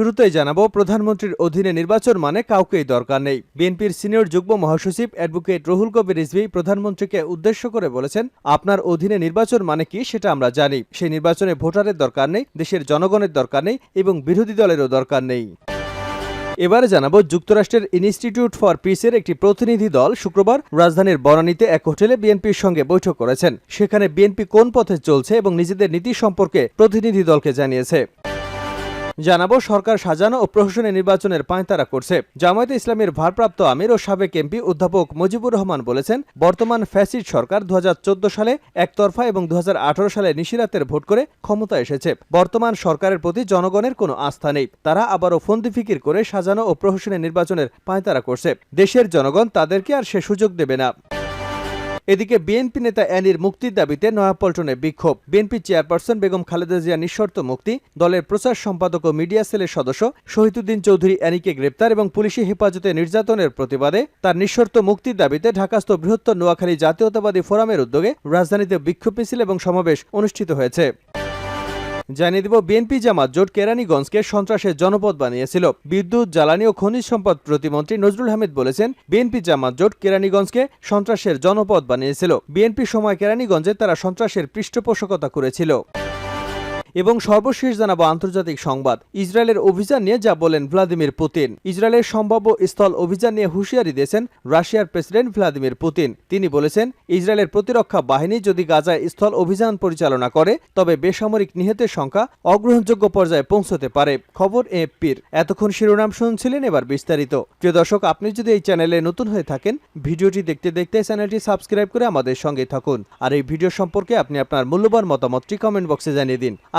শুরুতেই জানাব, প্রধানমন্ত্রীর অধীনে নির্বাচন মানে কাউকেই দরকার নেই। বিএনপির সিনিয়র যুগ্ম মহাসচিব অ্যাডভোকেট রুহুল কবির রিজভী প্রধানমন্ত্রীকে উদ্দেশ্য করে বলেছেন, আপনার অধীনে নির্বাচন মানে কি সেটা আমরা জানি। সেই নির্বাচনে ভোটারের দরকার নেই, দেশের জনগণের দরকার নেই এবং বিরোধী দলেরও দরকার নেই। এবারে জানাব, যুক্তরাষ্ট্রের ইনস্টিটিউট ফর পিসের একটি প্রতিনিধি দল শুক্রবার রাজধানীর বনানীতে এক হোটেলে বিএনপির সঙ্গে বৈঠক করেছেন। সেখানে বিএনপি কোন পথে চলছে এবং নিজেদের নীতি সম্পর্কে প্রতিনিধি দলকে জানিয়েছে। জানাব, সরকার সাজানো ও প্রহসনের নির্বাচনের পাঁয়তারা করছে। জামায়াতে ইসলামের ভারপ্রাপ্ত আমির ও সাবেক এমপি অধ্যাপক মুজিবুর রহমান বলেছেন, বর্তমান ফ্যাসিড সরকার দু হাজার চোদ্দ সালে একতরফা এবং দু হাজার আঠারো সালে নিশিরাতের ভোট করে ক্ষমতা এসেছে। বর্তমান সরকারের প্রতি জনগণের কোনো আস্থা নেই। তারা আবারও ফন্দি ফিকির করে সাজানো ও প্রহসনের নির্বাচনের পাঁয়তারা করছে। দেশের জনগণ তাদেরকে আর সে সুযোগ দেবে না। এদিকে বিএনপি নেতা অ্যানির মুক্তির দাবিতে নয়াপল্টনে বিক্ষোভ। বিএনপি চেয়ারপারসন বেগম খালেদা জিয়া নিঃশর্ত মুক্তি, দলের প্রচার সম্পাদক ও মিডিয়া সেলের সদস্য শহীদুদ্দিন চৌধুরী অ্যানিকে গ্রেপ্তার এবং পুলিশি হেফাজতে নির্যাতনের প্রতিবাদে তার নিঃশর্ত মুক্তির দাবিতে ঢাকাস্থ বৃহত্তর নোয়াখালী জাতীয়তাবাদী ফোরামের উদ্যোগে রাজধানীতে বিক্ষোভ মিছিল এবং সমাবেশ অনুষ্ঠিত হয়েছে। জানিয়ে দিব, বিএনপি জামাত জোট কেরানীগঞ্জকে সন্ত্রাসের জনপদ বানিয়েছিল। বিদ্যুৎ, জ্বালানি ও খনিজ সম্পদ প্রতিমন্ত্রী নজরুল হামিদ বলেছেন, বিএনপি জামাত জোট কেরানীগঞ্জকে সন্ত্রাসের জনপদ বানিয়েছিল। বিএনপি সময় কেরানীগঞ্জে তারা সন্ত্রাসের পৃষ্ঠপোষকতা করেছিল। এবং সর্বশেষ জানাব আন্তর্জাতিক সংবাদ। ইসরায়েলের অভিযান নিয়ে যা বলেন ভ্লাদিমির পুতিন। ইসরায়েলের সম্ভাব্য স্থল অভিযান নিয়ে হুঁশিয়ারি দিয়েছেন রাশিয়ার প্রেসিডেন্ট ভ্লাদিমির পুতিন। তিনি বলেছেন, ইসরায়েলের প্রতিরক্ষা বাহিনী যদি গাজায় স্থল অভিযান পরিচালনা করে, তবে বেসামরিক নিহতের সংখ্যা অগ্রহণযোগ্য পর্যায়ে পৌঁছতে পারে। খবর এপির এতক্ষণ শিরোনাম শুনছিলেন এবার বিস্তারিত। প্রিয় দর্শক, আপনি যদি এই চ্যানেলে নতুন হয়ে থাকেন, ভিডিওটি দেখতে দেখতে চ্যানেলটি সাবস্ক্রাইব করে আমাদের সঙ্গে থাকুন। আর এই ভিডিও সম্পর্কে আপনি আপনার মূল্যবান মতামতটি কমেন্ট বক্সে জানিয়ে দিন।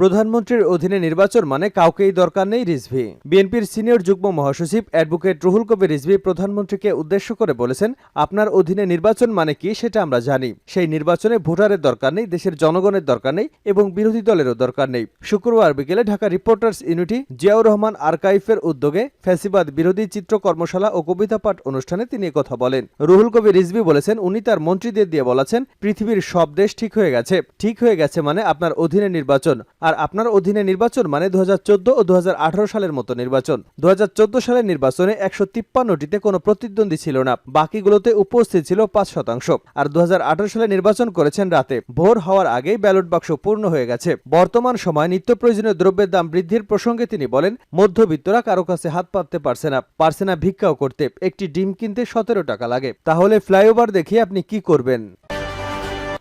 প্রধানমন্ত্রীর অধীনে নির্বাচন মানে কাউকেই দরকার নেই রিজভি। বিএনপির সিনিয়র যুগ্ম মহাসচিব অ্যাডভোকেট রুহুল কবির রিজভি প্রধানমন্ত্রীকে উদ্দেশ্য করে বলেছেন, আপনার অধীনে নির্বাচন মানে কি সেটা আমরা জানি। সেই নির্বাচনে ভোটারের দরকার নেই, দেশের জনগণের দরকার নেই এবং বিরোধী দলেরও দরকার নেই। শুক্রবার বিকেলে ঢাকা রিপোর্টার্স ইউনিটি জিয়াউর রহমান আর্কাইফের উদ্যোগে ফ্যাসিবাদ বিরোধী চিত্র কর্মশালা ও কবিতা পাঠ অনুষ্ঠানে তিনি কথা বলেন। রুহুল কবির রিজভি বলেছেন, উনি তার মন্ত্রীদের দিয়ে বলেছেন, পৃথিবীর সব দেশ ঠিক হয়ে গেছে। ঠিক হয়ে গেছে মানে আপনার অধীনে নির্বাচন। আর আপনার অধীনে নির্বাচন মানে দু হাজার চোদ্দ ও দু হাজার আঠারো সালের মতো নির্বাচন। দু হাজার চোদ্দ সালের নির্বাচনে একশো তিপ্পান্নটিতে কোনো প্রতিদ্বন্দ্বী ছিল না, বাকিগুলোতে উপস্থিত ছিল পাঁচ শতাংশ। আর দু হাজার আঠারো সালে নির্বাচন করেছেন রাতে, ভোর হওয়ার আগেই ব্যালট বাক্স পূর্ণ হয়ে গেছে। বর্তমান সময় নিত্য প্রয়োজনীয় দ্রব্যের দাম বৃদ্ধির প্রসঙ্গে তিনি বলেন, মধ্যবিত্তরা কারও কাছে হাত পাততে পারছে না পারছে না ভিক্ষাও করতে, একটি ডিম কিনতে সতেরো টাকা লাগে। তাহলে ফ্লাইওভার দেখিয়ে আপনি কি করবেন?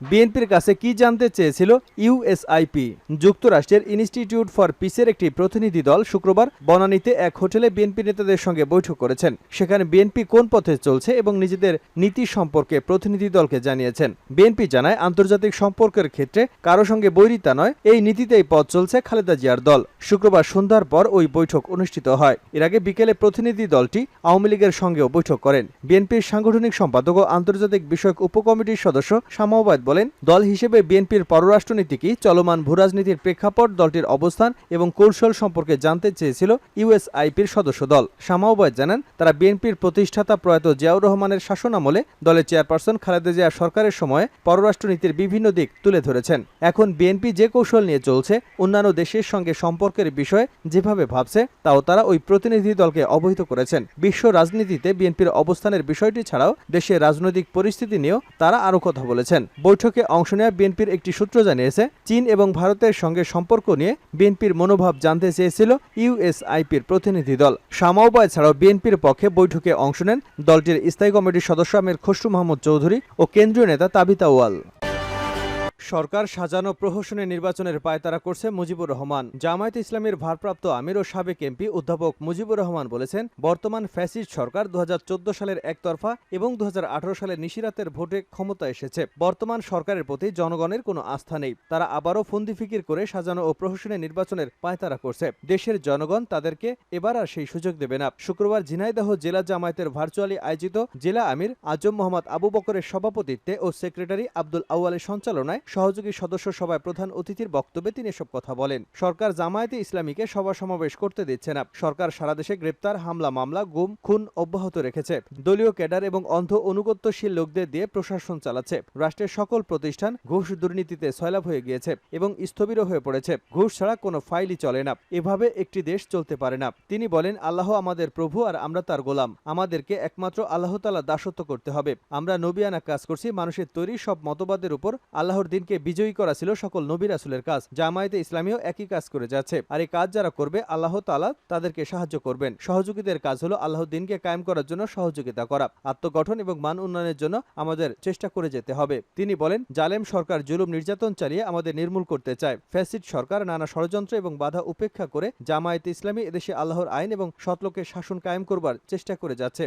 বিএনপির কাছে কি জানতে চেয়েছিল ইউএসআইপি যুক্তরাষ্ট্রের ইনস্টিটিউট ফর পিসের একটি প্রতিনিধি দল শুক্রবার বনানীতে এক হোটেলে বিএনপি নেতাদের সঙ্গে বৈঠক করেছেন। সেখানে বিএনপি কোন পথে চলছে এবং নিজেদের নীতি সম্পর্কে প্রতিনিধি দলকে জানিয়েছেন। বিএনপি জানায়, আন্তর্জাতিক সম্পর্কের ক্ষেত্রে কারও সঙ্গে বৈরিতা নয়, এই নীতিতেই পথ চলছে খালেদা জিয়ার দল। শুক্রবার সন্ধ্যার পর ওই বৈঠক অনুষ্ঠিত হয়। এর আগে বিকেলে প্রতিনিধি দলটি আওয়ামী লীগের সঙ্গেও বৈঠক করেন। বিএনপির সাংগঠনিক সম্পাদক ও আন্তর্জাতিক বিষয়ক উপকমিটির সদস্য শামাওবাদ বলেন, দল হিসেবে বিএনপির পররাষ্ট্রনীতি কি চলমান ভূরাজনীতির প্রেক্ষাপট, দলটির অবস্থান এবং কৌশল সম্পর্কে জানতে চেয়েছিল ইউএসআইপির সদস্য দল। শামাওবাদ জানান, তারা বিএনপির প্রতিষ্ঠাতা প্রয়াত জিয়াউর রহমানের শাসনামলে দলের চেয়ারপারসন খালেদা জিয়া সরকারের সময়ে পররাষ্ট্রনীতির বিভিন্ন দিক তুলে ধরেছেন। এখন বিএনপি যে কৌশল নিয়ে চলছে, অন্যান্য দেশের সঙ্গে সম্পর্কের বিষয়ে যেভাবে ভাবছে, তাও তারা ওই প্রতিনিধি দলকে অবহিত করেছেন। বিশ্ব রাজনীতিতে বিএনপির অবস্থানের বিষয়টি ছাড়াও দেশের রাজনৈতিক পরিস্থিতি নিয়েও তারা আরও কথা বলেছেন। বৈঠকে অংশ নেওয়া বিএনপির একটি সূত্র জানিয়েছে, চীন এবং ভারতের সঙ্গে সম্পর্ক নিয়ে বিএনপির মনোভাব জানতে চেয়েছিল ইউএসআইপির প্রতিনিধি দল। সামাওবায় ছাড়াও বিএনপির পক্ষে বৈঠকে অংশ নেন দলটির স্থায়ী কমিটির সদস্য আমির খসরু মাহমুদ চৌধুরী ও কেন্দ্রীয় নেতা তাবিতা ওয়াল। সরকার সাজানো প্রহসনের নির্বাচনের পায়তারা করছে মুজিবুর রহমান। জামায়াত ইসলামের ভারপ্রাপ্ত আমির ও সাবেক এমপি অধ্যাপক মুজিবুর রহমান বলেছেন, বর্তমান ফ্যাসিস্ট সরকার দু হাজার চোদ্দ সালের একতরফা এবং দু সালের নিশিরাতের ভোটে ক্ষমতা এসেছে। বর্তমান সরকারের প্রতি জনগণের কোনো আস্থা নেই। তারা আবারও ফন্দি ফিকির করে সাজানো ও প্রহসনের নির্বাচনের পায়তারা করছে। দেশের জনগণ তাদেরকে এবার আর সেই সুযোগ দেবে না। শুক্রবার ঝিনাইদহ জেলা জামায়াতের ভার্চুয়ালি আয়োজিত জেলা আমির আজম মোহাম্মদ আবু বকরের সভাপতিত্বে ও সেক্রেটারি আব্দুল আউয়ালের সঞ্চালনায় সহযোগী সদস্য সভায় প্রধান অতিথির বক্তব্যে তিনি এসব কথা বলেন। সরকার জামায়াতে ইসলামীকে সভা সমাবেশ করতে দিচ্ছে না। সরকার সারা দেশে গ্রেপ্তার, হামলা, মামলা, গুম, খুন অব্যাহত রেখেছে। দলীয় ক্যাডার এবং অন্ধ অনুগত্যশীল লোকদের দিয়ে প্রশাসন চালাচ্ছে। রাষ্ট্রের সকল প্রতিষ্ঠান ঘুষ দুর্নীতিতে সয়লাভ হয়ে গিয়েছে এবং স্থবিরও হয়ে পড়েছে। ঘুষ ছাড়া কোনো ফাইলই চলে না। এভাবে একটি দেশ চলতে পারে না। তিনি বলেন, আল্লাহ আমাদের প্রভু আর আমরা তার গোলাম। আমাদেরকে একমাত্র আল্লাহ তালা দাসত্ব করতে হবে। আমরা নবিয়ানা কাজ করছি, মানুষের তৈরি সব মতবাদের উপর আল্লাহর দিনকে বিজয়ী করা ছিল সকল নবী রাসুলের কাজ। জামায়াতে ইসলামীও একই কাজ করে যাচ্ছে। আর এই কাজ যারা করবে, আল্লাহ তালা তাদেরকে সাহায্য করবেন। সহযোগীদের কাজ হলো আল্লাহর দিনকে কায়েম করার জন্য সহযোগিতা করা। আত্মগঠন এবং মান উন্নয়নের জন্য আমাদের চেষ্টা করে যেতে হবে। তিনি বলেন, জালেম সরকার জুলুম নির্যাতন চালিয়ে আমাদের নির্মূল করতে চায়। ফ্যাসিড সরকার নানা ষড়যন্ত্র এবং বাধা উপেক্ষা করে জামায়াতে ইসলামী এদেশে আল্লাহর আইন এবং সৎলোকের শাসন কায়েম করবার চেষ্টা করে যাচ্ছে।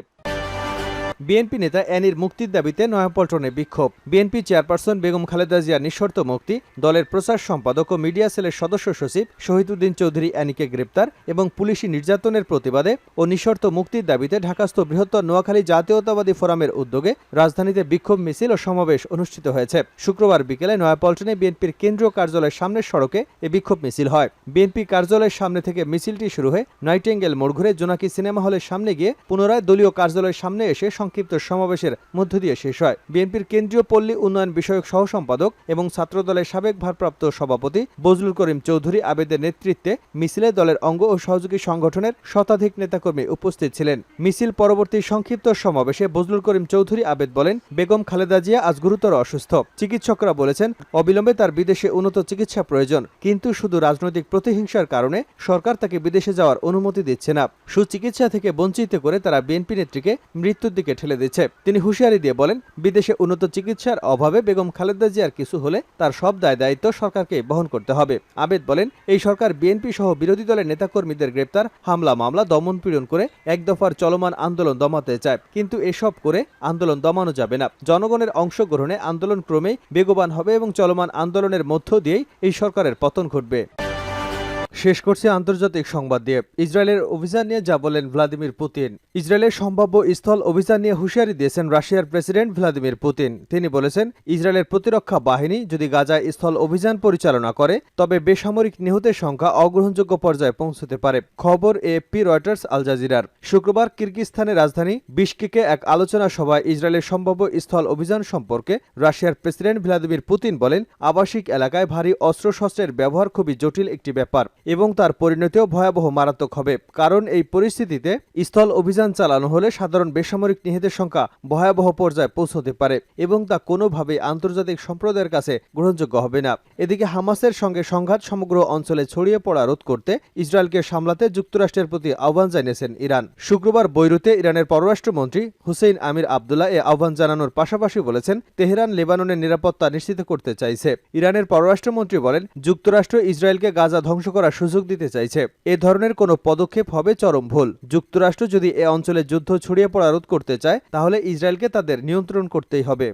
বিএনপি নেতা অ্যানির মুক্তির দাবিতে নয়াপল্টনে বিক্ষোভ। বিএনপি চেয়ারপারসন বেগম খালেদা জিয়ার নিঃশর্ত মুক্তি, দলের প্রচার সম্পাদক ও মিডিয়া সেলের সদস্য সচিব শহীদুদ্দিন চৌধুরী অ্যানিকে গ্রেপ্তার এবং পুলিশি নির্যাতনের প্রতিবাদে ও নিঃশর্ত মুক্তির দাবিতে ঢাকাস্থ বৃহত্তর নোয়াখালী জাতীয়তাবাদী ফোরামের উদ্যোগে রাজধানীতে বিক্ষোভ মিছিল ও সমাবেশ অনুষ্ঠিত হয়েছে। শুক্রবার বিকেলে নয়াপল্টনে বিএনপির কেন্দ্রীয় কার্যালয়ের সামনের সড়কে এ বিক্ষোভ মিছিল হয়। বিএনপি কার্যালয়ের সামনে থেকে মিছিলটি শুরু হয়ে নাইটেঙ্গেল মোড় ঘুরে জোনাকি সিনেমা হলের সামনে গিয়ে পুনরায় দলীয় কার্যালয়ের সামনে এসে সংক্ষিপ্ত সমাবেশের মধ্য দিয়ে শেষ হয়। বিএনপির কেন্দ্রীয় পল্লী উন্নয়ন বিষয়ক সহ সম্পাদক এবং ছাত্রদলের সাবেক ভারপ্রাপ্ত সভাপতি বজলুল করিম চৌধুরী আবেদের নেতৃত্বে মিছিলে দলের অঙ্গ ও সহযোগী সংগঠনের শতাধিক নেতাকর্মী উপস্থিত ছিলেন। মিছিল পরবর্তী সংক্ষিপ্ত সমাবেশে বজলুল করিম চৌধুরী আবেদ বলেন, বেগম খালেদা জিয়া আজ গুরুতর অসুস্থ। চিকিৎসকরা বলেছেন, অবিলম্বে তার বিদেশে উন্নত চিকিৎসা প্রয়োজন, কিন্তু শুধু রাজনৈতিক প্রতিহিংসার কারণে সরকার তাকে বিদেশে যাওয়ার অনুমতি দিচ্ছে না। সুচিকিৎসা থেকে বঞ্চিত করে তারা বিএনপি নেত্রীকে মৃত্যুর দিকে ঠেলে দিচ্ছে। তিনি হুঁশিয়ারি দিয়ে বলেন, বিদেশে উন্নত চিকিৎসার অভাবে বেগম খালেদা জিয়ার কিছু হলে তার সব দায় দায়িত্ব সরকারকে বহন করতে হবে। আবেদ বলেন, এই সরকার বিএনপি সহ বিরোধী দলের নেতাকর্মীদের গ্রেপ্তার, হামলা, মামলা, দমন পীড়ন করে এক দফার চলমান আন্দোলন দমাতে চায়। কিন্তু এসব করে আন্দোলন দমানো যাবে না। জনগণের অংশগ্রহণে আন্দোলন ক্রমেই বেগবান হবে এবং চলমান আন্দোলনের মধ্য দিয়েই এই সরকারের পতন ঘটবে। শেষ করছে আন্তর্জাতিক সংবাদ দিয়ে। ইসরায়েলের অভিযান নিয়ে যা বলেন ভ্লাদিমির পুতিন। ইসরায়েলের সম্ভাব্য স্থল অভিযান নিয়ে হুঁশিয়ারি দিয়েছেন রাশিয়ার প্রেসিডেন্ট ভ্লাদিমির পুতিন। তিনি বলেছেন, ইসরায়েলের প্রতিরক্ষা বাহিনী যদি গাজায় স্থল অভিযান পরিচালনা করে, তবে বেসামরিক নিহতের সংখ্যা অগ্রহণযোগ্য পর্যায়ে পৌঁছতে পারে। খবর এএফপি রয়টার্স আল জাজিরার। শুক্রবার কিরগিস্তানের রাজধানী বিশকেকে এক আলোচনা সভায় ইসরায়েলের সম্ভাব্য স্থল অভিযান সম্পর্কে রাশিয়ার প্রেসিডেন্ট ভ্লাদিমির পুতিন বলেন, আবাসিক এলাকায় ভারী অস্ত্রশস্ত্রের ব্যবহার খুবই জটিল একটি ব্যাপার। এবং তার পরিণতিও ভয়াবহ মারাত্মক হবে। কারণ এই পরিস্থিতিতে স্থল অভিযান চালানো হলে সাধারণ বেসামরিক নিহতের সংখ্যা ভয়াবহ পর্যায়ে পৌঁছতে পারে এবং তা কোনোভাবেই আন্তর্জাতিক সম্প্রদায়ের কাছে গ্রহণযোগ্য হবে না। এদিকে হামাসের সঙ্গে সংঘাত সমগ্র অঞ্চলে ছড়িয়ে পড়া রোধ করতে ইসরায়েলকে সামলাতে যুক্তরাষ্ট্রের প্রতি আহ্বান জানিয়েছেন ইরান। শুক্রবার বৈরুতে ইরানের পররাষ্ট্রমন্ত্রী হুসেইন আমির আবদুল্লাহ এ আহ্বান জানানোর পাশাপাশি বলেছেন, তেহরান, লেবাননের নিরাপত্তা নিশ্চিত করতে চাইছে। ইরানের পররাষ্ট্রমন্ত্রী বলেন, যুক্তরাষ্ট্র ইসরায়েলকে গাজা ধ্বংস করার সুযোগ দিতে চাইছে। এ ধরনের কোনো পদক্ষেপ হবে চরম ভুল। যুক্তরাষ্ট্র যদি এ অঞ্চলে যুদ্ধ ছড়িয়ে পড়া রোধ করতে চায়, তাহলে ইসরায়েলকে তাদের নিয়ন্ত্রণ করতেই হবে।